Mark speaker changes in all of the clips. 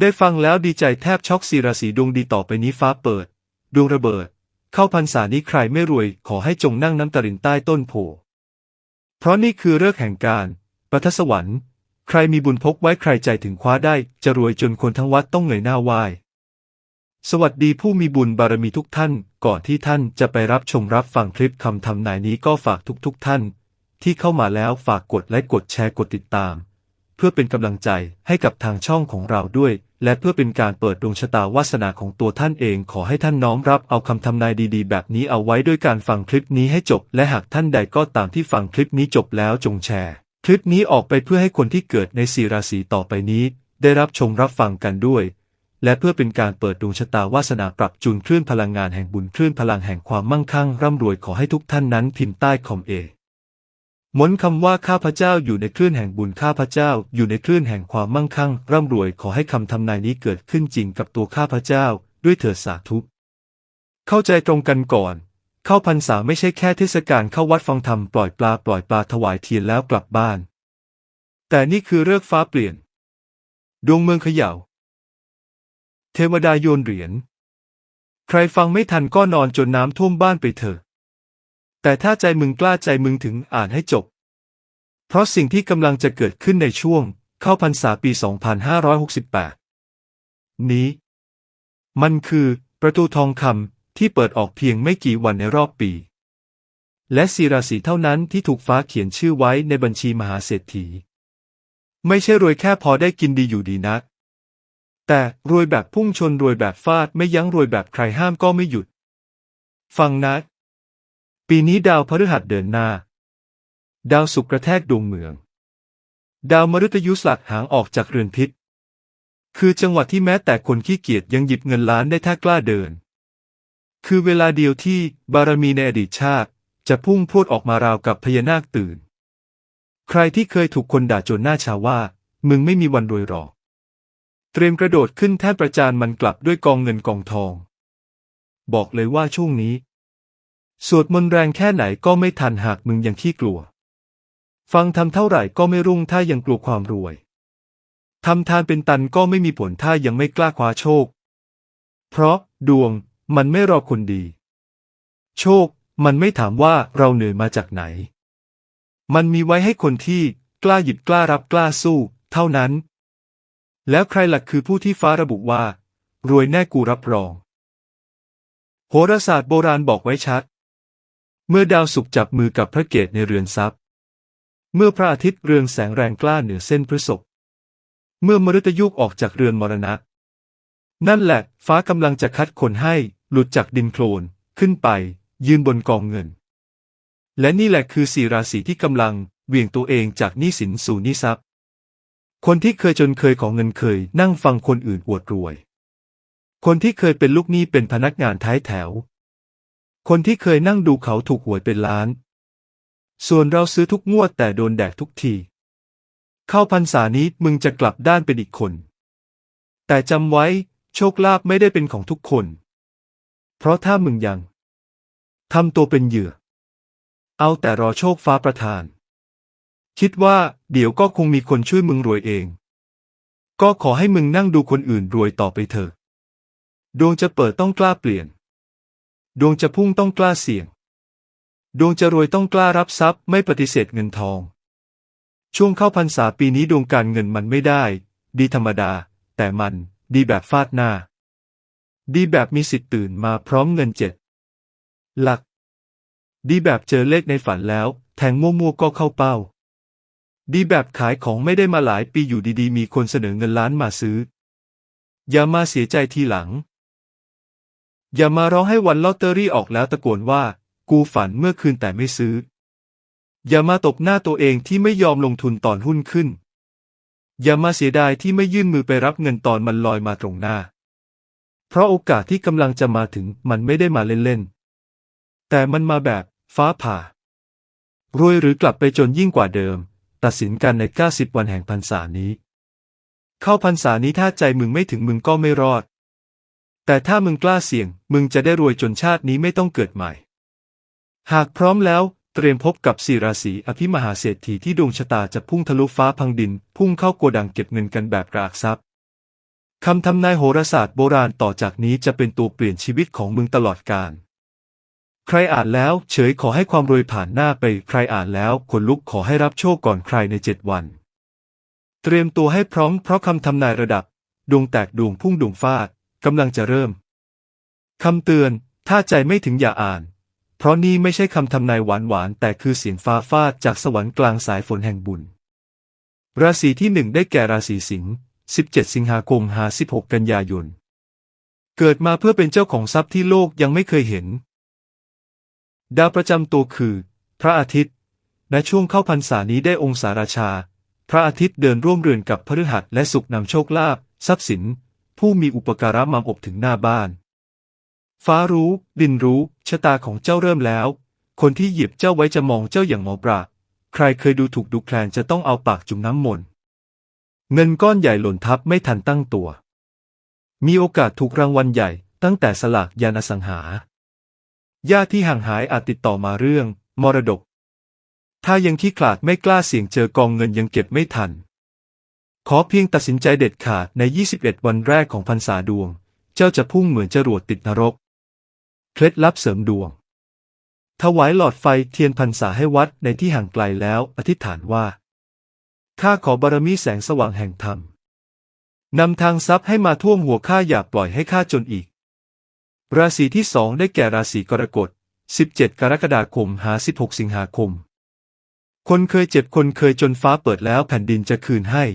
Speaker 1: ได้ฟังแล้วดีใจแทบช็อกสีราศีดวงดีต่อไปนี้ฟ้าเปิด ดวงระเบิด เข้าพรรษานี้ใครไม่รวย ขอให้จงนั่งน้ำตารินใต้ต้นโพเพราะนี่คือเลิกษ์แห่งการประทัสวรรค์ ใครมีบุญพกไว้ใครใจถึงคว้าได้ จะรวยจนคนทั้งวัดต้องเหงยหน้าไหวสวัสดีผู้มีบุญบารมีทุกท่าน ก่อนที่ท่านจะไปรับชมรับฟังคลิปคำทำนายนี้ก็ฝากทุกๆทท่าน ที่เข้ามาแล้วฝากกดไลค์กดแชร์กดติดตาม เพื่อเป็นกำลังใจให้กับทางช่องของเราด้วย และเพื่อเป็นการเปิดดวงชะตาวาสนาของตัวท่านเอง ขอให้ท่านน้อมรับเอาคำทำนายดีๆ แบบนี้เอาไว้ด้วยการฟังคลิปนี้ให้จบ และหากท่านใดก็ตามที่ฟังคลิปนี้จบแล้วจงแชร์ คลิปนี้ออกไปเพื่อให้คนที่เกิดในสีราศีต่อไปนี้ ได้รับชมรับฟังกันด้วยและเพื่อเป็นการเปิดดวงชะตาวาสนาปรับจูนคลื่นพลังงานแห่งบุญคลื่นพลังแห่งความมั่งคั่งร่ำรวยขอให้ทุกท่านนั้นพิมพ์ใต้คอมเอ มนคำว่าข้าพเจ้าอยู่ในคลื่นแห่งบุญข้าพเจ้า อยู่ในคลื่นแห่งความมั่งคั่ง ร่ำรวยขอให้คำทำนายนี้เกิดขึ้นจริงกับตัวข้าพเจ้า ด้วยเถิดสาธุเข้าใจตรงกันก่อน เข้าพรรษาไม่ใช่แค่เทศกาลเข้าวัดฟังธรรมปล่อยปลาปล่อยปลาถวายเทียนแล้วกลับบ้าน แต่นี่คือเลิกษ์ฟ้าเปลี่ยน ดวงเมืองเขย่า เทวดาโยนเหรียญใครฟังไม่ทันก็นอนจนน้ำท่วมบ้านไปเถอะ แต่ถ้าใจมึงกล้าใจมึงถึงอ่านให้จบ เพราะสิ่งที่กำลังจะเกิดขึ้นในช่วง เข้าพรรษาปี 2568 นี้ มันคือประตูทองคำที่เปิดออกเพียงไม่กี่วันในรอบปี และสีราศีเท่านั้นที่ถูกฟ้าเขียนชื่อไว้ในบัญชีมหาเศรษฐี ไม่ใช่รวยแค่พอได้กินดีอยู่ดีนัก แต่รวยแบบพุ่งชนรวยแบบฟาดไม่ยั้งรวยแบบใครห้ามก็ไม่หยุด ฟังนะ ปีนี้ดาวพฤหัสเดินหน้า ดาวศุกร์กระแทกดวงเมือง ดาวมฤตยูสลัดหางออกจากเรือนพิษ คือจังหวะที่แม้แต่คนขี้เกียจยังหยิบเงินล้านได้ถ้ากล้าเดิน คือเวลาเดียวที่บารมีในอดีตชาติ จะพุ่งพรวดออกมาราวกับพญานาคตื่น ใครที่เคยถูกคนด่าจนหน้าชาว่า มึงไม่มีวันรวยหรอก เตรียมกระโดดขึ้นแท่นประจานมันกลับด้วยกองเงินกองทอง บอกเลยว่าช่วงนี้ สวดมนต์แรงแค่ไหนก็ไม่ทันหากมึงยังขี้กลัว ฟังทำเท่าไหร่ก็ไม่รุ่งถ้ายังกลัวความรวยทำทานเป็นตันก็ไม่มีผลถ้ายังไม่กล้าคว้าโชค เพราะดวงมันไม่รอคนดี โชคมันไม่ถามว่าเราเหนื่อยมาจากไหน มันมีไว้ให้คนที่กล้าหยิบกล้ารับกล้าสู้ เท่านั้น แล้วใครหลักคือผู้ที่ฟ้าระบุว่า รวยแน่กูรับรอง โหราศาสตร์โบราณบอกไว้ชัด เมื่อดาวศุกร์จับมือกับพระเกตในเรือนทรัพย์ เมื่อพระอาทิตย์เรืองแสงแรงกล้าเหนือเส้นพฤษภเมื่อมฤตยุกออกจากเรือนมรณะ นั่นแหละฟ้ากำลังจะคัดคนให้หลุดจากดินโคลนขึ้นไป ยืนบนกองเงิน และนี่แหละคือสี่ราศีที่กำลังเวี่ยงตัวเองจากหนี้สินสู่หนี้ทรัพย์ คนที่เคยจนเคยของเงินเคยนั่งฟังคนอื่นอวดรวย คนที่เคยเป็นลูกหนี้เป็นพนักงานท้ายแถว คนที่เคยนั่งดูเขาถูกหวยเป็นล้าน ส่วนเราซื้อทุกงวดแต่โดนแดกทุกที เข้าพรรษานี้มึงจะกลับด้านเป็นอีกคน แต่จำไว้ โชคลาภไม่ได้เป็นของทุกคน เพราะถ้ามึงยังทำตัวเป็นเหยื่อ เอาแต่รอโชคฟ้าประทาน คิดว่า เดี๋ยวก็คงมีคนช่วยมึงรวยเอง ก็ขอให้มึงนั่งดูคนอื่นรวยต่อไปเถอะ ดวงจะเปิดต้องกล้าเปลี่ยน ดวงจะพุ่งต้องกล้าเสี่ยง ดวงจะรวยต้องกล้ารับทรัพย์ไม่ปฏิเสธเงินทอง ช่วงเข้าพรรษาปีนี้ดวงการเงินมันไม่ได้ ดีธรรมดา แต่มันดีแบบฟาดหน้า ดีแบบมีสิทธิ์ตื่นมาพร้อมเงินเจ็ดหลัก ดีแบบเจอเลขในฝันแล้ว แทงมั่วๆก็เข้าเป้า ดีแบบขายของไม่ได้มาหลายปีอยู่ดีๆ มีคนเสนอเงินล้านมาซื้อ อย่ามาเสียใจทีหลัง อย่ามาร้องให้วันลอตเตอรี่ออกแล้วตะโกนว่า กูฝันเมื่อคืนแต่ไม่ซื้อ อย่ามาตบหน้าตัวเองที่ไม่ยอมลงทุนตอนหุ้นขึ้น อย่ามาเสียดายที่ไม่ยื่นมือไปรับเงินตอนมันลอยมาตรงหน้า เพราะโอกาสที่กำลังจะมาถึงมันไม่ได้มาเล่นๆ แต่มันมาแบบฟ้าผ่ารวยหรือกลับไปจนยิ่งกว่าเดิม ตัดสินกันใน 90 วันแห่งพรรษานี้ เข้าพรรษานี้ถ้าใจมึงไม่ถึงมึงก็ไม่รอด แต่ถ้ามึงกล้าเสี่ยง มึงจะได้รวยจนชาตินี้ไม่ต้องเกิดใหม่ หากพร้อมแล้วเตรียมพบกับสี่ราศีอภิมหาเศรษฐีที่ดวงชะตาจะพุ่งทะลุฟ้าพังดิน พุ่งเข้าโกดังเก็บเงินกันแบบกรากทรัพย์คำทำนายโหราศาสตร์โบราณต่อจากนี้จะเป็นตัวเปลี่ยนชีวิตของมึงตลอดกาลใครอ่านแล้วเฉยขอให้ความรวยผ่านหน้าไป ใครอ่านแล้วขนลุกขอให้รับโชคก่อนใครในเจ็ดวัน เตรียมตัวให้พร้อมเพราะคำทำนายระดับ ดวงแตกดวงพุ่งดวงฟาด กำลังจะเริ่ม คำเตือน ถ้าใจไม่ถึงอย่าอ่าน เพราะนี่ไม่ใช่คำทำนายหวานหวานๆแต่คือเสียงฟ้าฟาดจากสวรรค์กลางสายฝนแห่งบุญ ราศีที่หนึ่งได้แก่ราศีสิงห์ 17 สิงหาคมหา16 กันยายน เกิดมาเพื่อเป็นเจ้าของทรัพย์ที่โลกยังไม่เคยเห็น ดาวประจำตัวคือ พระอาทิตย์ในช่วงเข้าพรรษานี้ได้องศาราชา พระอาทิตย์เดินร่วมเรือนกับพฤหัสและศุกนำโชคลาภทรัพย์สิน ผู้มีอุปการะมาอบถึงหน้าบ้าน ฟ้ารู้ ดินรู้ ชะตาของเจ้าเริ่มแล้ว คนที่เหยียบเจ้าไว้จะมองเจ้าอย่างหมอปลาใครเคยดูถูกดูแคลนจะต้องเอาปากจุ่มน้ำมนต์เงินก้อนใหญ่หล่นทับไม่ทันตั้งตัว มีโอกาสถูกรางวัลใหญ่ ตั้งแต่สลากยานสังหา ญาติที่ห่างหายอาจติดต่อมาเรื่อง มรดก ถ้ายังขี้ขลาดไม่กล้าเสี่ยงเจอกองเงินยังเก็บไม่ทัน ขอเพียงตัดสินใจเด็ดขาดใน 21 วันแรกของพรรษาดวง เจ้าจะพุ่งเหมือนจรวดติดนรก เคล็ดลับเสริมดวง ถวายหลอดไฟเทียนพรรษาให้วัดในที่ห่างไกลแล้ว อธิษฐานว่า ข้าขอบารมีแสงสว่างแห่งธรรม นำทางทรัพย์ให้มาท่วมหัวข้าอย่าปล่อยให้ข้าจนอีก ราศีที่สองได้แก่ราศีกรกฎ 17 กรกฎาคมหา 16 สิงหาคม คนเคยเจ็บคนเคยจนฟ้าเปิดแล้วแผ่นดินจะคืนให้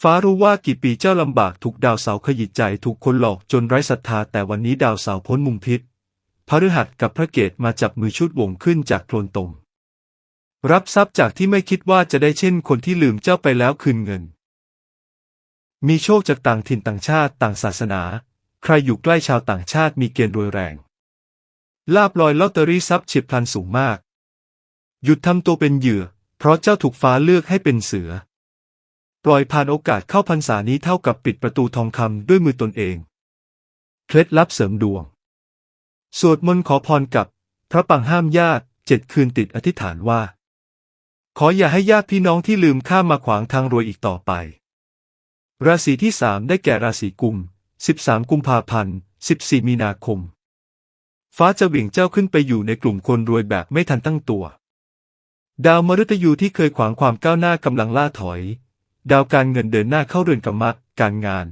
Speaker 1: ฟ้ารู้ว่ากี่ปีเจ้าลำบากถูกดาวเสาขยิดใจถูกคนหลอกจนไร้ศรัทธาแต่วันนี้ดาวเสาพ้นมุมพิษพฤหัสกับพระเกตมาจับมือชุดวงขึ้นจากโคลนตม รับทรัพย์จากที่ไม่คิดว่าจะได้เช่นคนที่ลืมเจ้าไปแล้วคืนเงิน มีโชคจากต่างถิ่นต่างชาติต่างศาสนา ใครอยู่ใกล้ชาวต่างชาติมีเกณฑ์รวยแรง ลาบลอยลอตเตอรี่ทรัพย์เฉียบพลันสูงมาก หยุดทำตัวเป็นเหยื่อ เพราะเจ้าถูกฟ้าเลือกให้เป็นเสือ ปล่อยผ่านโอกาสเข้าพรรษานี้เท่ากับปิดประตูทองคำด้วยมือตนเอง เคล็ดลับเสริมดวง สวดมนต์ขอพรกับ พระปังห้ามญาติเจ็ดคืนติดอธิษฐานว่า ขออย่าให้ญาติพี่น้องที่ลืมข้ามมาขวางทางรวยอีกต่อไป ราศีที่สามได้แก่ราศีกุม 13 กุมภาพันธ์ 14 มีนาคม ฟ้าจะเหวี่ยงเจ้าขึ้นไปอยู่ในกลุ่มคนรวยแบบไม่ทันตั้งตัว ดาวมฤตยูที่เคยขวางความก้าวหน้ากำลังล่าถอย ดาวการเงินเดินหน้าเข้าเรือนกรรมะการงาน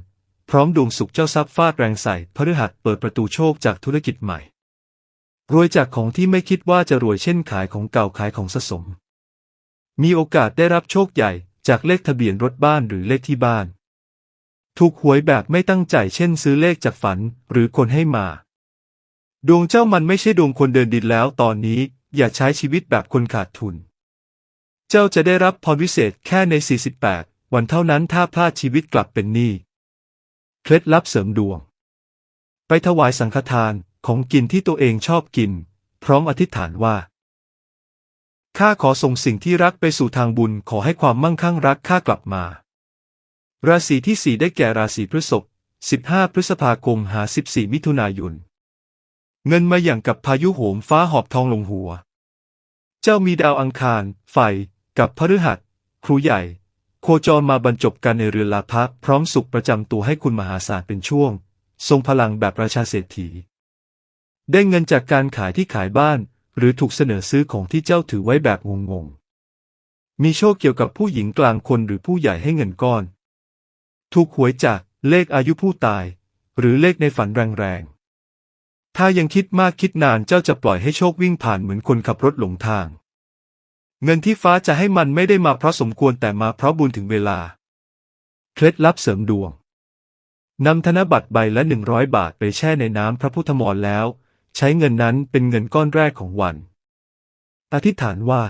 Speaker 1: พร้อมดวงสุขเจ้าทรัพย์ฟาดแรงใส่พฤหัสเปิดประตูโชคจากธุรกิจใหม่ รวยจากของที่ไม่คิดว่าจะรวยเช่นขายของเก่าขายของสะสม มีโอกาสได้รับโชคใหญ่จากเลขทะเบียนรถบ้านหรือเลขที่บ้าน ถูกหวยแบบไม่ตั้งใจเช่นซื้อเลขจากฝันหรือคนให้มา ดวงเจ้ามันไม่ใช่ดวงคนเดินดินแล้วตอนนี้อย่าใช้ชีวิตแบบคนขาดทุน เจ้าจะได้รับพรวิเศษแค่ใน 48 วันเท่านั้นถ้าพลาดชีวิตกลับเป็นหนี้เคล็ดลับเสริมดวง ไปถวายสังฆทานของกินที่ตัวเองชอบกิน พร้อมอธิษฐานว่าข้าขอส่งสิ่งที่รักไปสู่ทางบุญขอให้ความมั่งคั่งรักข้ากลับมา ราศีที่สี่ได้แก่ราศีพฤษภ15 พฤษภาคมหา 14 มิถุนายน เงินมาอย่างกับพายุโหมฟ้าหอบทองลงหัว เจ้ามีดาวอังคาร ไฟ กับพฤหัส ครูใหญ่ โคจรมาบรรจบกันในเรือลาภะพร้อมสุขประจำตัวให้คุณมหาศาลเป็นช่วง ทรงพลังแบบราชาเศรษฐี ได้เงินจากการขายที่ขายบ้าน หรือถูกเสนอซื้อของที่เจ้าถือไว้แบบงงๆ มีโชคเกี่ยวกับผู้หญิงกลางคนหรือผู้ใหญ่ให้เงินก้อน ถูกหวยจากเลขอายุผู้ตาย หรือเลขในฝันแรงๆ ถ้ายังคิดมากคิดนานเจ้าจะปล่อยให้โชควิ่งผ่านเหมือนคนขับรถหลงทาง เงินที่ฟ้าจะให้มันไม่ได้มาเพราะสมควรแต่มาเพราะบุญถึงเวลา เคล็ดลับเสริมดวงนำธนบัตรใบละหนึ่งร้อยบาทไปแช่ในน้ำพระพุทธมนต์แล้ว ใช้เงินนั้นเป็นเงินก้อนแรกของวัน อธิษฐานว่า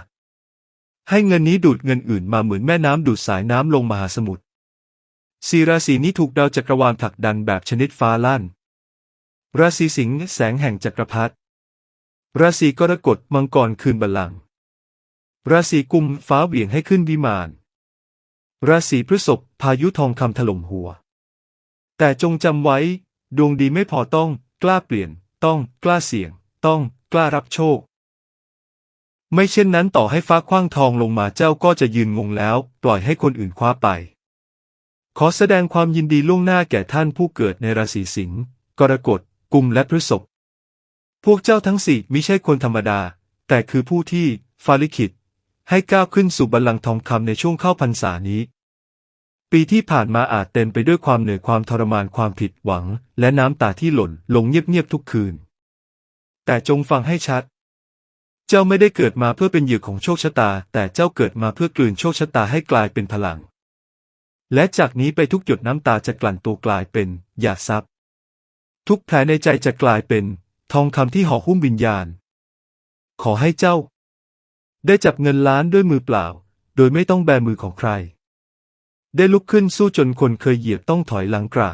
Speaker 1: ให้เงินนี้ดูดเงินอื่นมาเหมือนแม่น้ำดูดสายน้ำลงมหาสมุทรสีราศีนี้ถูกดาวจักรวาลผลักดันแบบชนิดฟ้าลั่น ราศีสิงห์แสงแห่งจักรพรรดิราศีกรกฎมังกรคืนบัลลังก์ ราศีกุมฟ้าเหวี่ยงให้ขึ้นวิมาน ราศีพฤษภพายุทองคำถล่มหัว แต่จงจำไว้ ดวงดีไม่พอต้อง กล้าเปลี่ยน ต้อง กล้าเสี่ยง ต้อง กล้ารับโชค ไม่เช่นนั้นต่อให้ฟ้าคว้างทองลงมาเจ้าก็จะยืนงงแล้ว ปล่อยให้คนอื่นคว้าไป ขอแสดงความยินดีล่วงหน้าแก่ท่านผู้เกิดในราศีสิงห์กรกฎกุมและพฤษภพวกเจ้าทั้งสี่มิใช่คนธรรมดา แต่คือผู้ที่ฟาลิขิต ให้ก้าวขึ้นสู่บัลลังก์ทองคำในช่วงเข้าพรรษานี้ ปีที่ผ่านมาอาจเต็มไปด้วยความเหนื่อยความทรมานความผิดหวัง และน้ำตาที่หล่นลงเงียบๆทุกคืน แต่จงฟังให้ชัด เจ้าไม่ได้เกิดมาเพื่อเป็นเหยื่อของโชคชะตา แต่เจ้าเกิดมาเพื่อกลืนโชคชะตาให้กลายเป็นพลัง และจากนี้ไปทุกหยดน้ำตาจะกลั่นตัวกลายเป็นหยาดซับทุกแผลในใจจะกลายเป็น ทองคำที่ห่อหุ้มวิญญาณ ขอให้เจ้า ได้จับเงินล้านด้วยมือเปล่า โดยไม่ต้องแบมือของใคร ได้ลุกขึ้นสู้จนคนเคยเหยียบต้องถอยหลังกรา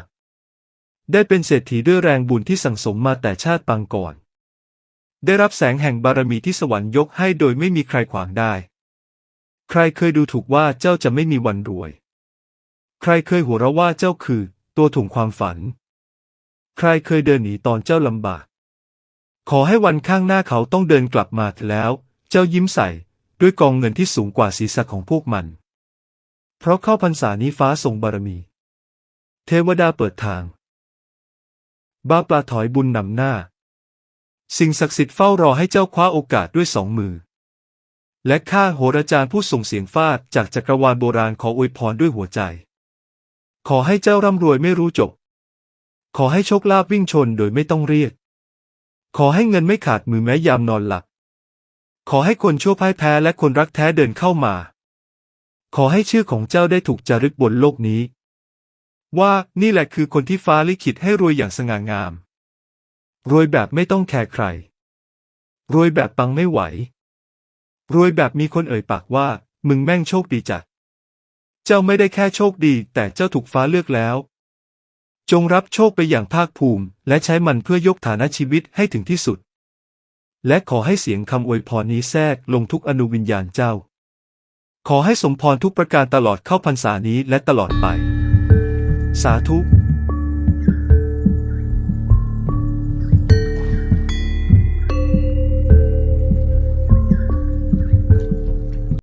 Speaker 1: ได้เป็นเศรษฐีด้วยแรงบุญที่สั่งสมมาแต่ชาติปางก่อน ได้รับแสงแห่งบารมีที่สวรรค์ยกให้โดยไม่มีใครขวางได้ ใครเคยดูถูกว่าเจ้าจะไม่มีวันรวย ใครเคยหัวเราะว่าเจ้าคือ ตัวถุงความฝัน ใครเคยเดินหนีตอนเจ้าลำบาก ขอให้วันข้างหน้าเขาต้องเดินกลับมาแล้ว เจ้ายิ้มใส่ ด้วยกองเงินที่สูงกว่าศีรษะของพวกมัน เพราะเข้าพรรษานี้ฟ้าทรงบารมี เทวดาเปิดทาง บ้าปลาถอยบุญนำหน้า สิ่งศักดิ์สิทธิ์เฝ้ารอให้เจ้าคว้าโอกาสด้วยสองมือ และข้าโหราจารย์ผู้ส่งเสียงฟาดจากจักรวาลโบราณขออวยพรด้วยหัวใจ ขอให้เจ้าร่ำรวยไม่รู้จบ ขอให้โชคลาภวิ่งชนโดยไม่ต้องเรียก ขอให้เงินไม่ขาดมือแม้ยามนอนหลับ ขอให้คนชั่วพ่ายแพ้และคนรักแท้เดินเข้ามา ขอให้ชื่อของเจ้าได้ถูกจารึกบนโลกนี้ ว่านี่แหละคือคนที่ฟ้าลิขิตให้รวยอย่างสง่างาม รวยแบบไม่ต้องแคร์ใคร รวยแบบปังไม่ไหว รวยแบบมีคนเอ่ยปากว่า มึงแม่งโชคดีจัด เจ้าไม่ได้แค่โชคดี แต่เจ้าถูกฟ้าเลือกแล้ว จงรับโชคไปอย่างภาคภูมิ และใช้มันเพื่อยกฐานะชีวิตให้ถึงที่สุด และขอให้เสียงคำอวยพรนี้แทรกลงทุกอนุวิญญาณเจ้า ขอให้สมพรทุกประการตลอดเข้าพรรษานี้และตลอดไป สาธุ